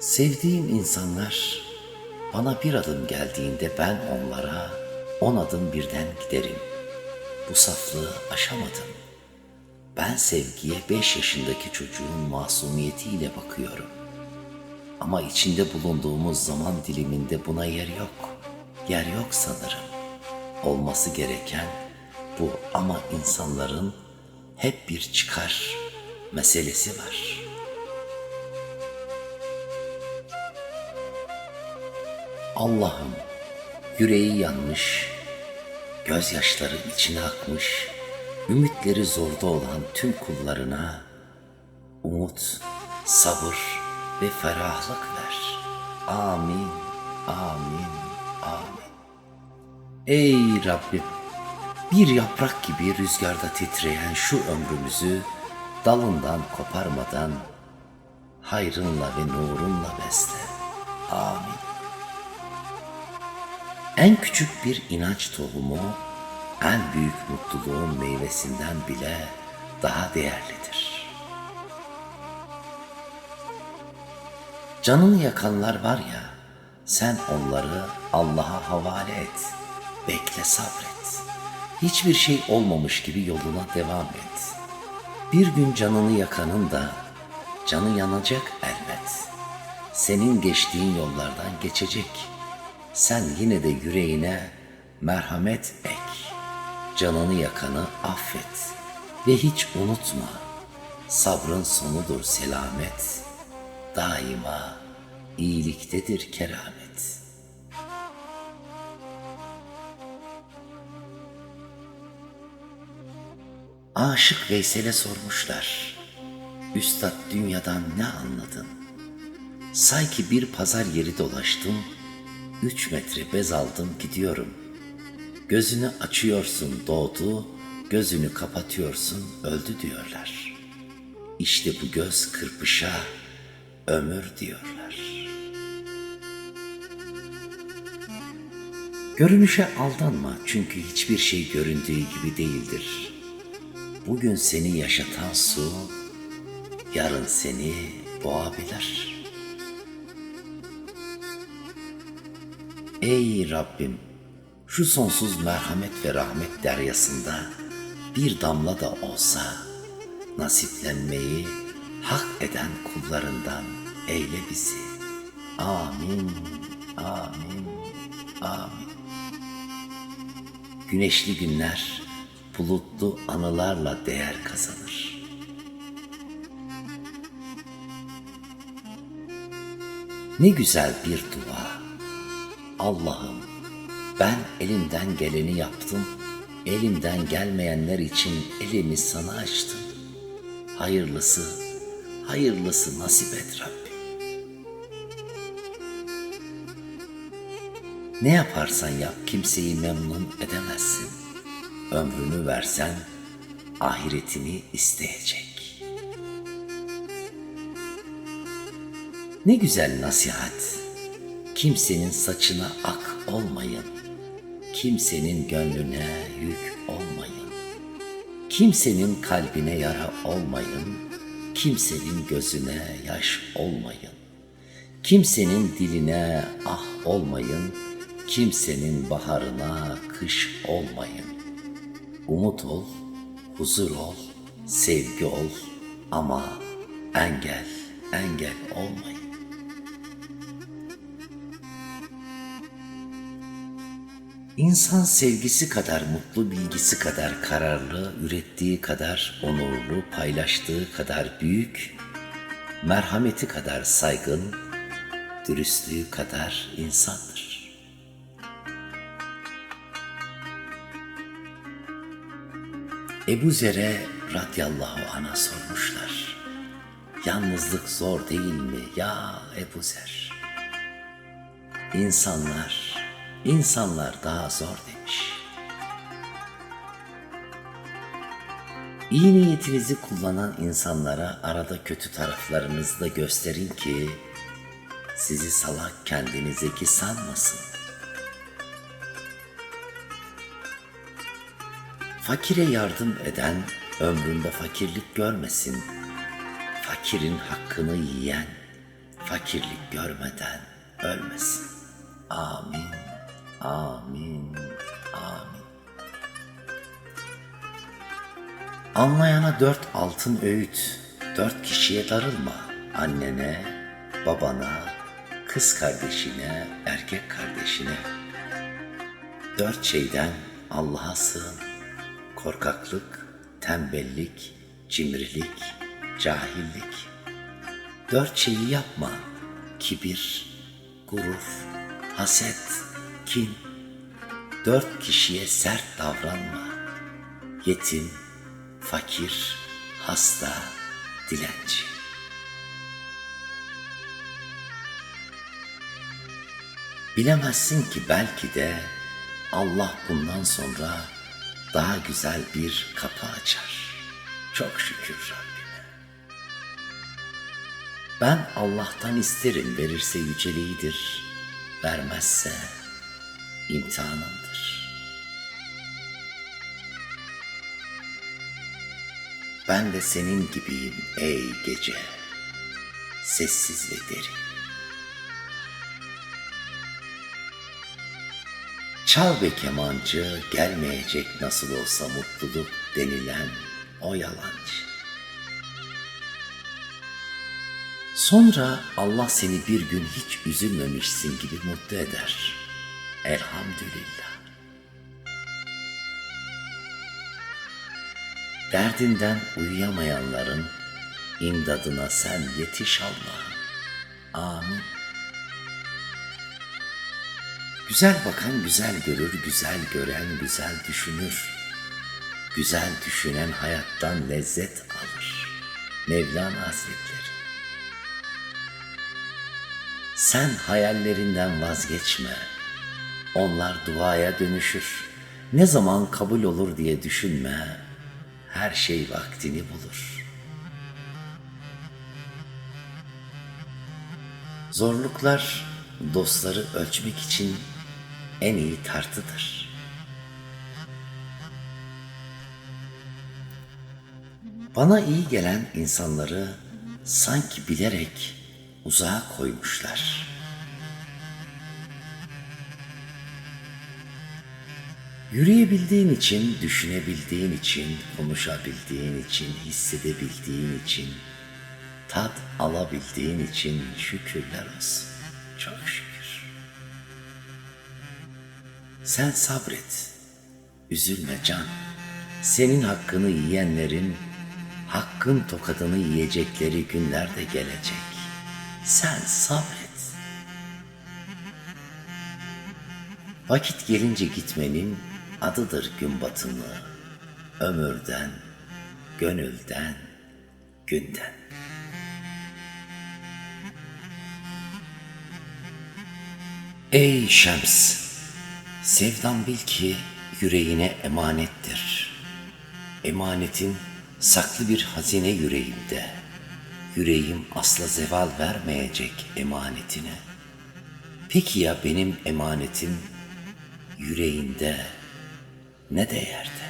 Sevdiğim insanlar bana bir adım geldiğinde ben onlara on adım birden giderim. Bu saflığı aşamadım. Ben sevgiye beş yaşındaki çocuğun masumiyetiyle bakıyorum. Ama içinde bulunduğumuz zaman diliminde buna yer yok. Yer yok sanırım. Olması gereken bu ama insanların hep bir çıkar meselesi var. Allah'ım yüreği yanmış, gözyaşları içine akmış, ümitleri zorda olan tüm kullarına umut, sabır ve ferahlık ver. Amin, amin, amin. Ey Rabbim, bir yaprak gibi rüzgarda titreyen şu ömrümüzü dalından koparmadan hayrınla ve nurunla besle. Amin. En küçük bir inanç tohumu en büyük mutluluğun meyvesinden bile daha değerlidir. Canını yakanlar var ya, sen onları Allah'a havale et. Bekle sabret. Hiçbir şey olmamış gibi yoluna devam et. Bir gün canını yakanın da canı yanacak elbet. Senin geçtiğin yollardan geçecek. Sen yine de yüreğine merhamet ek. Canını yakanı affet ve hiç unutma. Sabrın sonudur selamet. Daima iyiliktedir keramet. Aşık Veysel'e sormuşlar. Üstad dünyadan ne anladın? Say ki bir pazar yeri dolaştım, üç metre bez aldım gidiyorum. Gözünü açıyorsun doğdu, gözünü kapatıyorsun öldü diyorlar. İşte bu göz kırpışa ömür diyorlar. Görünüşe aldanma çünkü hiçbir şey göründüğü gibi değildir. Bugün seni yaşatan su, yarın seni boğabilir. Ey Rabbim, şu sonsuz merhamet ve rahmet deryasında bir damla da olsa nasiplenmeyi hak eden kullarından eyle bizi. Amin, amin, amin. Güneşli günler bulutlu anılarla değer kazanır. Ne güzel bir dua. Allah'ım ben elimden geleni yaptım. Elimden gelmeyenler için elimi sana açtım. Hayırlısı, hayırlısı nasip et Rabbim. Ne yaparsan yap kimseyi memnun edemezsin. Ömrünü versen ahiretini isteyecek. Ne güzel nasihat. Kimsenin saçına ak olmayın. Kimsenin gönlüne yük olmayın. Kimsenin kalbine yara olmayın. Kimsenin gözüne yaş olmayın. Kimsenin diline ah olmayın. Kimsenin baharına kış olmayın. Umut ol, huzur ol, sevgi ol ama engel, engel olmayın. İnsan sevgisi kadar mutlu, bilgisi kadar kararlı, ürettiği kadar onurlu, paylaştığı kadar büyük, merhameti kadar saygın, dürüstlüğü kadar insandır. Ebu Zer'e radıyallahu anh'a sormuşlar. Yalnızlık zor değil mi ya Ebu Zer? İnsanlar, insanlar daha zor demiş. İyi niyetinizi kullanan insanlara arada kötü taraflarınızı da gösterin ki sizi salak kendinizdeki sanmasın. Fakire yardım eden ömründe fakirlik görmesin. Fakirin hakkını yiyen fakirlik görmeden ölmesin. Amin, amin, amin. Anlayana dört altın öğüt, dört kişiye darılma. Annene, babana, kız kardeşine, erkek kardeşine. Dört şeyden Allah'a sığın. Korkaklık, tembellik, cimrilik, cahillik. Dört şeyi yapma. Kibir, gurur, haset, kin. Dört kişiye sert davranma. Yetim, fakir, hasta, dilenci. Bilemezsin ki belki de Allah bundan sonra daha güzel bir kapı açar. Çok şükür Rabbime. Ben Allah'tan isterim verirse yüceliğidir, vermezse imtihanımdır. Ben de senin gibiyim ey gece, sessiz ve derin. Çal be kemancı gelmeyecek nasıl olsa mutluluk denilen o yalancı. Sonra Allah seni bir gün hiç üzülmemişsin gibi mutlu eder. Elhamdülillah. Derdinden uyuyamayanların imdadına sen yetiş Allah'ım. Amin. Güzel bakan güzel görür, güzel gören güzel düşünür. Güzel düşünen hayattan lezzet alır. Mevlana Hazretleri. Sen hayallerinden vazgeçme. Onlar duaya dönüşür. Ne zaman kabul olur diye düşünme. Her şey vaktini bulur. Zorluklar dostları ölçmek için en iyi tartıdır. Bana iyi gelen insanları sanki bilerek uzağa koymuşlar. Yürüyebildiğin için, düşünebildiğin için, konuşabildiğin için, hissedebildiğin için, tat alabildiğin için şükürler olsun. Çok şükür. Sen sabret. Üzülme can. Senin hakkını yiyenlerin hakkın tokadını yiyecekleri günler de gelecek. Sen sabret. Vakit gelince gitmenin adıdır gün batımı. Ömürden, gönülden, günden. Ey Şems! Sevdan bil ki yüreğine emanettir. Emanetin saklı bir hazine yüreğimde. Yüreğim asla zeval vermeyecek emanetine. Peki ya benim emanetim yüreğinde ne değerde?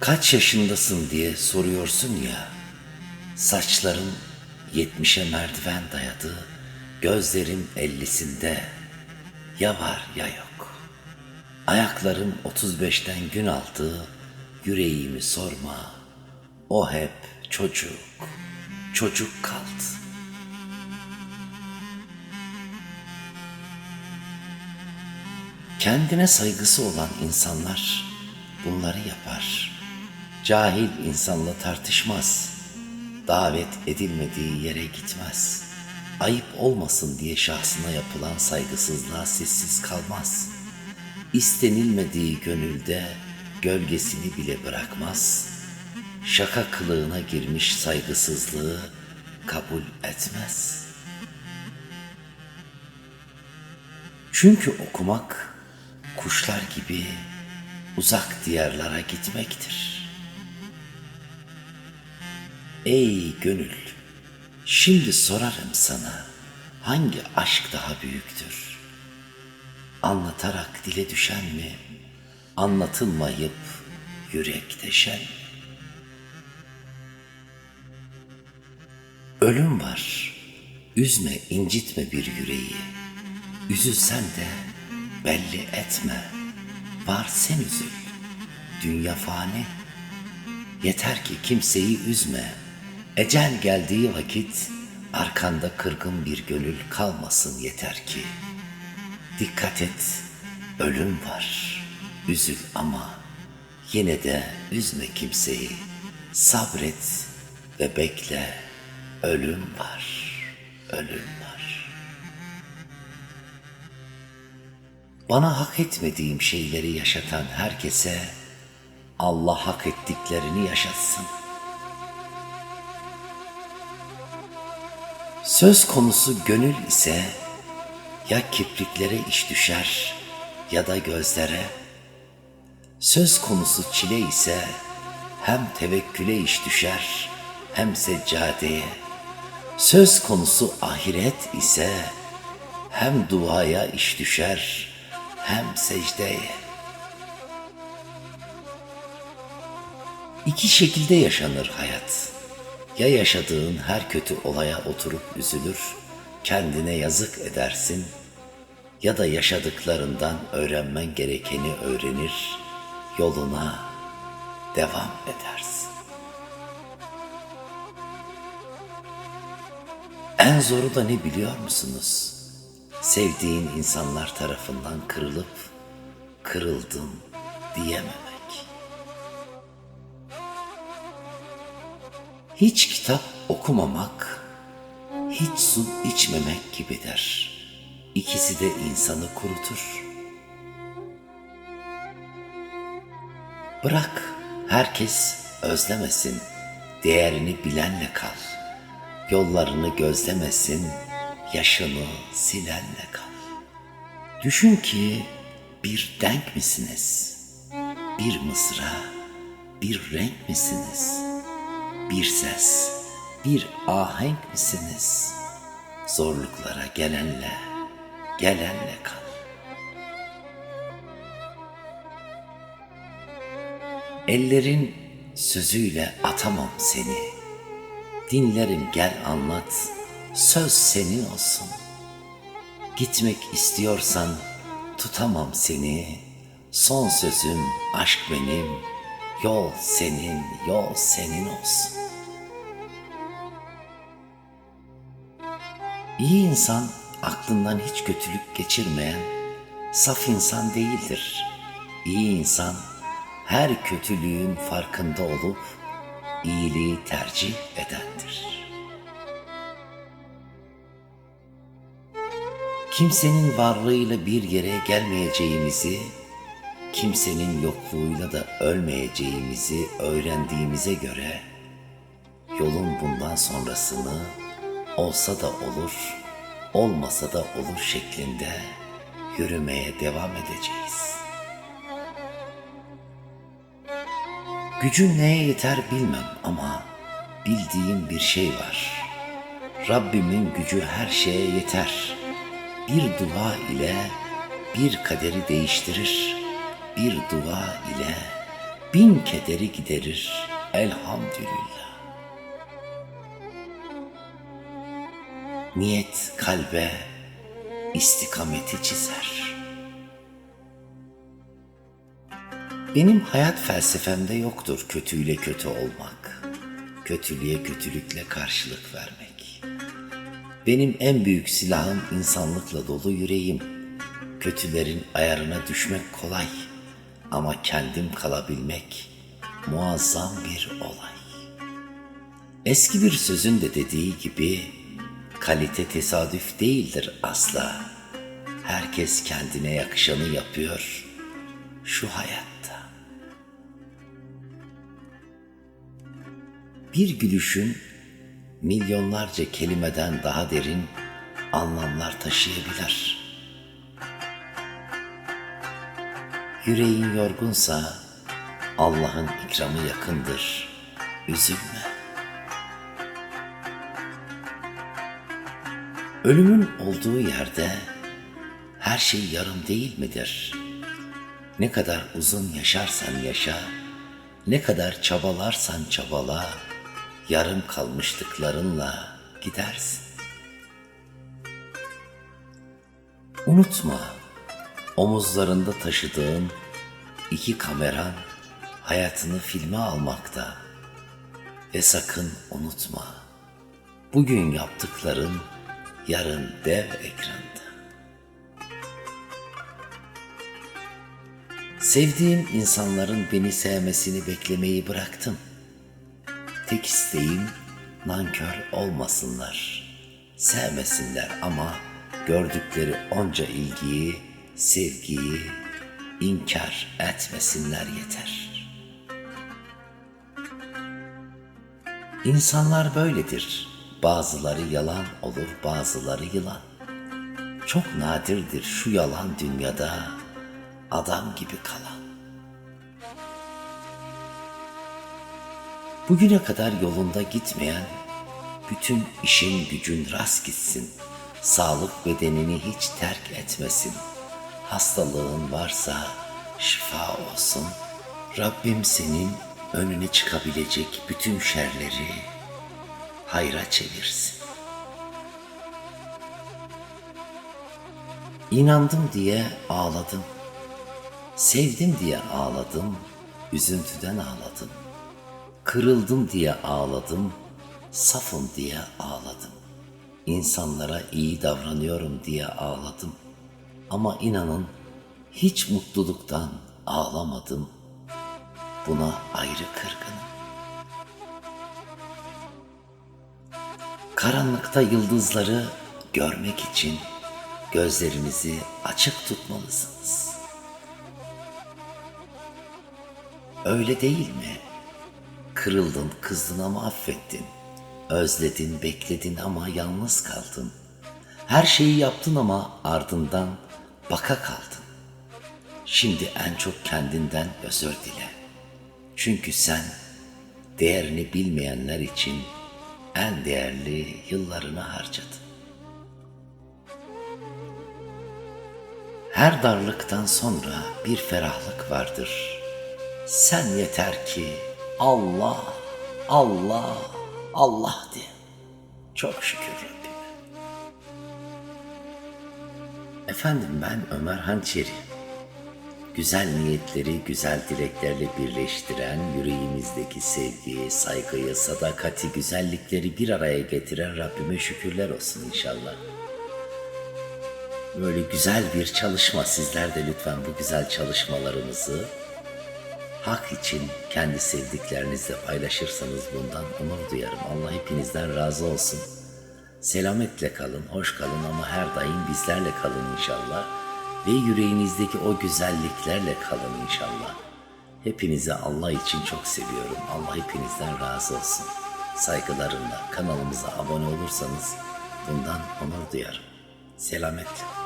Kaç yaşındasın diye soruyorsun ya, saçların yetmişe merdiven dayadı, gözlerim ellisinde, ya var ya yok. Ayaklarım otuz beşten gün aldı, yüreğimi sorma, o hep çocuk, çocuk kaldı. Kendine saygısı olan insanlar bunları yapar. Cahil insanla tartışmaz. Davet edilmediği yere gitmez. Ayıp olmasın diye şahsına yapılan saygısızlığa sessiz kalmaz. İstenilmediği gönülde gölgesini bile bırakmaz. Şaka kılığına girmiş saygısızlığı kabul etmez. Çünkü okumak kuşlar gibi uzak diyarlara gitmektir. Ey gönül, şimdi sorarım sana hangi aşk daha büyüktür? Anlatarak dile düşen mi, anlatılmayıp yürek deşen mi? Ölüm var. Üzme, incitme bir yüreği. Üzülsen de belli etme. Var sen üzül. Dünya fani. Yeter ki kimseyi üzme. Ecel geldiği vakit arkanda kırgın bir gönül kalmasın yeter ki. Dikkat et, ölüm var. Üzül ama yine de üzme kimseyi. Sabret ve bekle. Ölüm var, ölüm var. Bana hak etmediğim şeyleri yaşatan herkese Allah hak ettiklerini yaşatsın. Söz konusu gönül ise ya kipriklere iş düşer ya da gözlere. Söz konusu çile ise hem tevekküle iş düşer hem seccadeye. Söz konusu ahiret ise hem duaya iş düşer hem secdeye. İki şekilde yaşanır hayat. Ya yaşadığın her kötü olaya oturup üzülür, kendine yazık edersin ya da yaşadıklarından öğrenmen gerekeni öğrenir, yoluna devam edersin. En zoru da ne biliyor musunuz? Sevdiğin insanlar tarafından kırılıp kırıldım diyememek. Hiç kitap okumamak, hiç su içmemek gibidir. İkisi de insanı kurutur. Bırak herkes özlemesin, değerini bilenle kal. Yollarını gözlemesin, yaşını silenle kal. Düşün ki bir denk misiniz? Bir mısra, bir renk misiniz? Bir ses, bir ahenk misiniz? Zorluklara gelenle, gelenle kal. Ellerin sözüyle atamam seni. Dinlerim gel anlat, söz senin olsun. Gitmek istiyorsan tutamam seni. Son sözüm aşk benim, yol senin, yol senin olsun. İyi insan aklından hiç kötülük geçirmeyen saf insan değildir. İyi insan her kötülüğün farkında olup iyiliği tercih edendir. Kimsenin varlığıyla bir yere gelmeyeceğimizi, kimsenin yokluğuyla da ölmeyeceğimizi öğrendiğimize göre yolun bundan sonrasını olsa da olur, olmasa da olur şeklinde yürümeye devam edeceğiz. Gücün neye yeter bilmem ama bildiğim bir şey var. Rabbimin gücü her şeye yeter. Bir dua ile bir kaderi değiştirir. Bir dua ile bin kederi giderir. Elhamdülillah. Niyet kalbe istikameti çizer. Benim hayat felsefemde yoktur kötüyle kötü olmak. Kötülüğe kötülükle karşılık vermek. Benim en büyük silahım insanlıkla dolu yüreğim. Kötülerin ayarına düşmek kolay ama kendim kalabilmek muazzam bir olay. Eski bir sözün de dediği gibi kalite tesadüf değildir asla. Herkes kendine yakışanı yapıyor şu hayatta. Bir gülüşün milyonlarca kelimeden daha derin anlamlar taşıyabilir. Yüreğin yorgunsa Allah'ın ikramı yakındır. Üzülme. Ölümün olduğu yerde her şey yarım değil midir? Ne kadar uzun yaşarsan yaşa, ne kadar çabalarsan çabala, yarım kalmışlıklarınla gidersin. Unutma, omuzlarında taşıdığın iki kameran hayatını filme almakta. Ve sakın unutma, bugün yaptıkların yarın dev ekranda. Sevdiğim insanların beni sevmesini beklemeyi bıraktım. Tek isteğim nankör olmasınlar. Sevmesinler ama gördükleri onca ilgiyi, sevgiyi inkar etmesinler yeter. İnsanlar böyledir. Bazıları yalan olur, bazıları yılan. Çok nadirdir şu yalan dünyada adam gibi kalan. Bugüne kadar yolunda gitmeyen bütün işin gücün rast gitsin. Sağlık bedenini hiç terk etmesin. Hastalığın varsa şifa olsun. Rabbim senin önüne çıkabilecek bütün şerleri hayra çevirsin. İnandım diye ağladım. Sevdim diye ağladım, üzüntüden ağladım. Kırıldım diye ağladım, safım diye ağladım. İnsanlara iyi davranıyorum diye ağladım. Ama inanın hiç mutluluktan ağlamadım. Buna ayrı kırgınım. Karanlıkta yıldızları görmek için gözlerinizi açık tutmalısınız. Öyle değil mi? Kırıldın, kızdın ama affettin. Özledin, bekledin ama yalnız kaldın. Her şeyi yaptın ama ardından baka kaldın. Şimdi en çok kendinden özür dile. Çünkü sen değerini bilmeyenler için en değerli yıllarını harcadın. Her darlıktan sonra bir ferahlık vardır. Sen yeter ki Allah, Allah, Allah de. Çok şükür Rabbime. Efendim ben Ömer Hançeri. Güzel niyetleri güzel dileklerle birleştiren, yüreğimizdeki sevgiyi, saygıyı, sadakati, güzellikleri bir araya getiren Rabbime şükürler olsun inşallah. Böyle güzel bir çalışma sizler de lütfen bu güzel çalışmalarımızı hak için kendi sevdiklerinizle paylaşırsanız bundan onur duyarım. Allah hepinizden razı olsun. Selametle kalın, hoş kalın ama her daim bizlerle kalın inşallah. Ve yüreğinizdeki o güzelliklerle kalın inşallah. Hepinizi Allah için çok seviyorum. Allah hepinizden razı olsun. Saygılarımla kanalımıza abone olursanız bundan onur duyarım. Selametle.